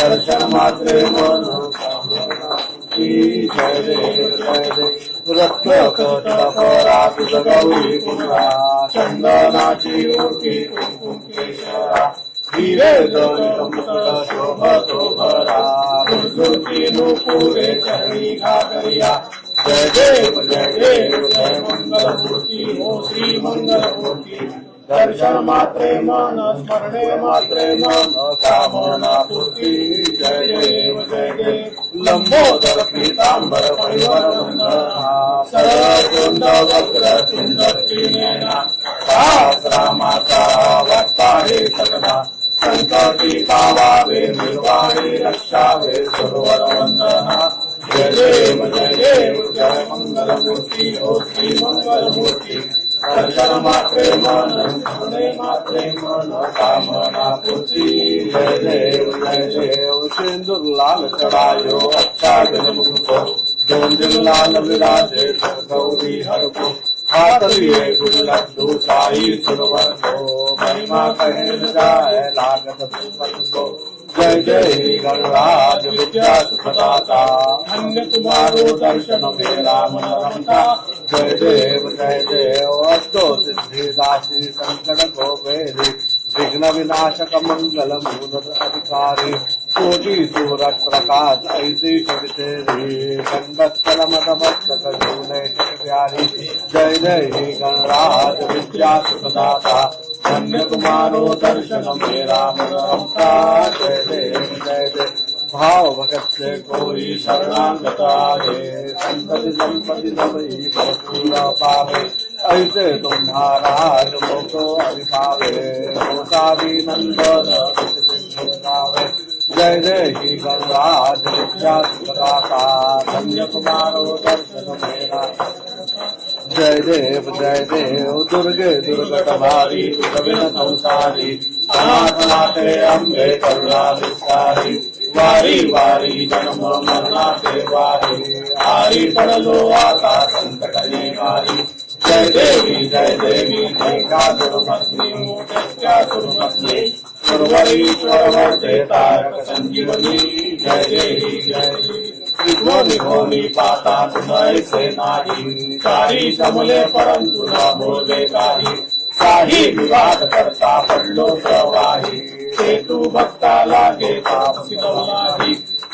दर्शन मात्रे मन की जय देव जय देव रत्न कटकरा तुझ गौरी पुन्हा चंदनाची मूर्ती कुंकुम केशरा हिरे जळित शोभतो भरा गुरुजी नुपुरे चरणी घागरिया जय देव जय देव जय मंगलमूर्ती हो श्री मंगलमूर्ती दर्शन मात्रे मन स्मरणे मात्रे मन कामना पूर्ती जय देव जय देव लंबोदर पीतांबर परिवर सरळ कुंड वक्र त्रिनेना रामाचा वाटता हे सगळा संकटी रक्षावे सरोवर वंदना जय देव जय देव जय मंगलमूर्ती हो श्री दर्शन मात्रे मन स्मरणे मात्रे मन कामना पूर्ती जय देव जय देव सिंदूर लाल चढ़ायो अच्छा जनमुख दोन दिन लाल विराजे गौरी हर को हाथ लिए गुण लड्डू साई सुरवर को महिमा कहे जाए लागत भूपत को जय जय गणराज विद्या सुखदाता धन्य तुम्हारो दर्शन मेरा मन रमता जय देव जय देव अष्टो सिद्धि दासी संकट को भेदी विघ्न विनाशक मंगल मूलद अधिकारी। कोटि सूरज प्रकाश ऐसी तेरी गंडस्थल मदमस्तक जूने प्यारी। जय जय गणराज विद्या सुखदाता कन्याकुमारो दर्शन मेरा राम रमता जय जय जय जय भाव भगत से कोई शरणागता हे संपति संपति सभी पूरा पावे ऐसे तुम्हारा जो अभिभावे होता नंदन पावे जय जय ही गंगा जय जय कन्याकुमारो दर्शन मेरा जय देव जय देव, दुर्गे दुर्गट भारी कविन संसारी अनाथ नाथे अम्बे करुणा विस्तारी वारी वारी जन्म मरना के वारी, आरी पड़लो आता संकट वारी जय देवी जय देवी जय कासुरमस्मी मूर्त्यासुरमस्मी सुरवरीश्वर वर्ते तारक संजीवनी जय देवी। समले परंतु न बोले काही विवाद करता पडलो प्रवाही सेतू भक्ता लागे तापसी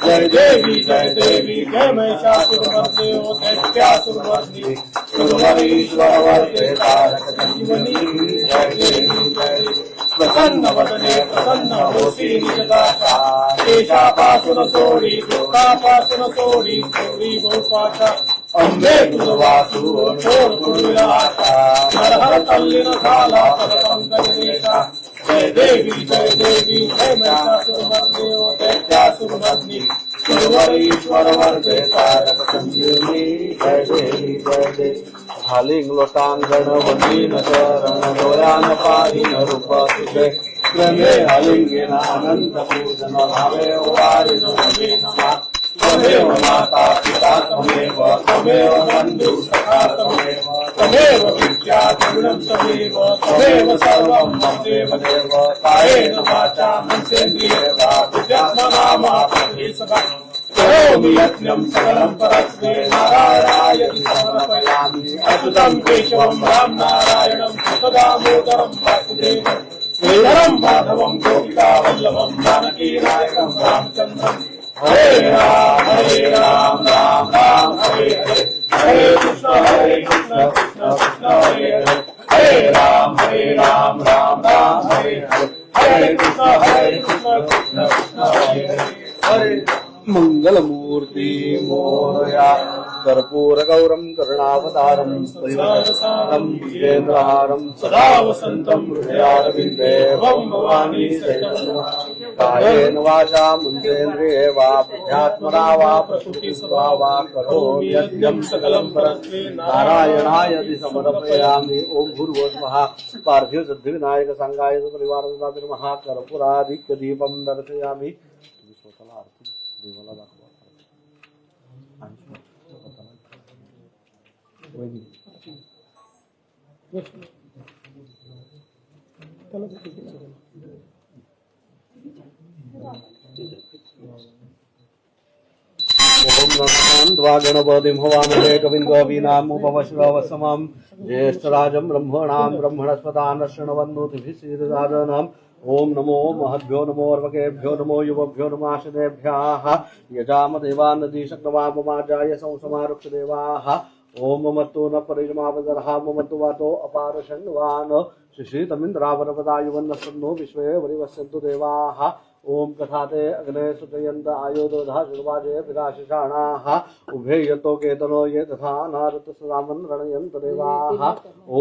जय देवी जय देवी जय महिषासुरमर्दे ओ दैत्यासुरमर्दी सुरवरीश्वर वर्ते तारक संजीवनी जय देवी प्रसन्न वदने प्रसन्न होती निजदाता देशापासून सोडी लोकापासून सोडी सोडी भोपाचा अंबे तुझवासू ठोर गुरुला जय देवी जय देवी जय महिषासुरमर्देव दैत्यासुरमर्दी सुरवरीश्वर वर्ते न संजीवनी दोयान पारी न देवी झालिंग लोटांगण वंदीन शरण रूप तुझे प्रेमे हलिंगेन अनंत पूजन भावे वारी न नमा त्वमेव माता पिता त्वमेव त्वमेव बन्धु सखा त्वमेव त्वमेव विद्या गुणं त्वमेव त्वमेव सर्वं मम देव। कायेन वाचा मनसेन्द्रिये वा विद्यात्मना मा प्रभे सदा करोमि यज्ञं परस्मे नारायणाय समर्पयामि। अच्युतं केशवं राम नारायणं सदामोदरं वासुदेवं। श्रीधरं, माधवं गोपिकावल्लभं जानकीनायकं रामचन्द्रं हरे राम हरे राम राम राम हरे हरे हरे कृष्ण हरे कृष्ण कृष्ण कृष्ण हरे हरे हरे राम हरे राम राम राम हरे हरे हरे कृष्ण हरे कृष्ण कृष्ण कृष्ण हरे हरे हरे मङ्गलमूर्ति मोरया कर्पूरगौरं करुणावतारं परिवारसारं विजेन्द्रहारं सदा वसन्तं हृदयारविन्दे भं भवानी सहितं कायेन वाचा मुञ्चेन्द्रिये वा बुद्ध्यात्मना वा प्रकृतिस्वा वा करोमि यद्यं सकलं नारायणाय समर्पयामि। ॐ भूर्भुवः स्वः पार्थिव सिद्धिविनायक संगाय परिवार महाकर्पुराधिक्य दीपं दर्शयामि। स्वतःला आरती देवाला दाखवा। आणि स्वतःला वहिनी. ॐ नमस्न्द्वा गणपतिं हवामहे कविं कवीनामुपवश्रवसमं ज्येष्ठराजं ब्रह्मणां नमो महद्भ्यो नमो अर्वकेभ्यो नमो युवभ्यो नमाशनेभ्यः यजामदेवानदीशक्रमापमाजाय संसमारुक्षदेवाः ममत्तो न परिजमावदर्हा ममत्तो वातो अपार शण्वान् श्रीशीतमिन्द्रावरपदायुवन्नसन्नो विश्वे वरिवस्यन्तु देवाः ॐ कथाते अग्ने सुतयन्त आयोधोधा शुर्वाजे विराशिषाणाः उभे यतो केतनो ये तथा नारत सदामन् रणयन्त देवाः।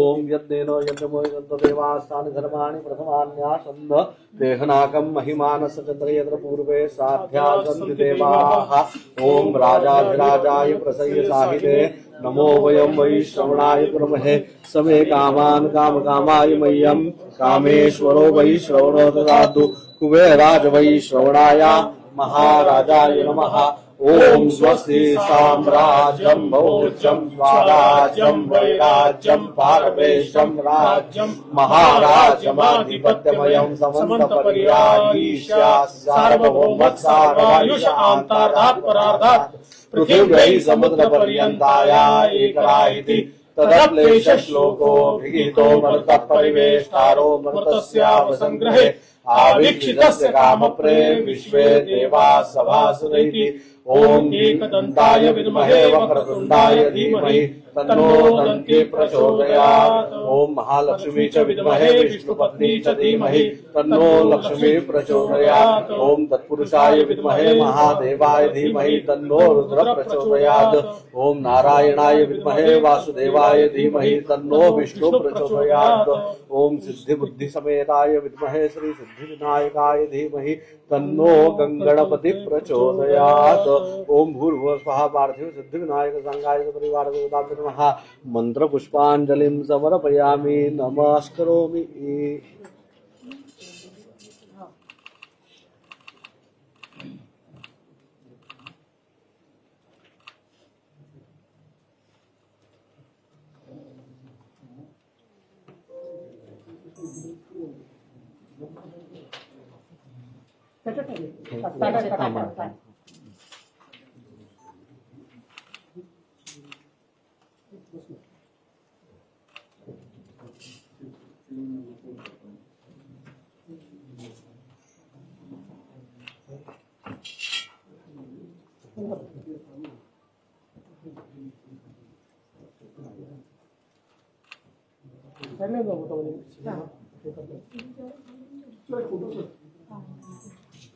ॐ यद्देनो यज्ञमो यन्त देवास्तानि धर्माणि प्रथमान्यासन्न। देहनाकं महिमानस चन्द्र यत्र पूर्वे साध्या सन्ति देवाः। ॐ राजाधिराजाय प्रसय्य साहिते। नमो वयं वै श्रवणाय कुर्महे, समे कामान काम कामकामाय मह्यं। कामेश्वरो वै श्रवणो ददातु। कुबेराज वै श्रवणाय महाराजाय नमः। ॐ स्वस्ति साम्राज्यं भोज्यं स्वराज्यं, वैराज्यं, पारमेशं राज्यं, महाराजमाधिपत्यमयं समन्तपर्यायीशा सार्वभौमत्सारायुष आन्तार्धात् परार्धात् पृथिव्यै समुद्रपर्यन्ताया तदक्लेशश्लोको विहितो मरुतः परिवेष्टारो मरुतस्यावसङ्ग्रहे। आवीक्षितस्य कामप्रे विश्वे देवा सभासुरैति ॐ एकदन्ताय विद्महे वक्रतुण्डाय धीमहि, तन्नो दन्ति प्रचोदयात्। ॐ महालक्ष्मी च विद्महे विष्णुपत्नी च धीमहि, तन्नो लक्ष्मी प्रचोदयात्। ॐ तत्पुरुषाय विद्महे महादेवाय धीमहि, तन्नो रुद्र प्रचोदयात्। ॐ नारायणाय विद्महे वासुदेवाय धीमहि, तन्नो विष्णु प्रचोदयात्। ॐ सिद्धिबुद्धिसमेताय विद्महे श्री सिद्धिविनायकाय धीमहि तन्नो गङ्गणपति प्रचोदयात्। ॐ भूर्भुव स्वाहा पार्थिव सिद्धिविनायक संगाय परिवार नमः। मन्त्रपुष्पाञ्जलिं समर्पयामि। नमस्करोमि। Поставили камеру. Saya nggak mau tahu ini. Nah, kita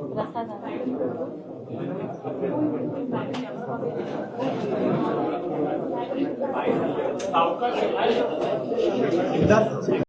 Engraçada. Né?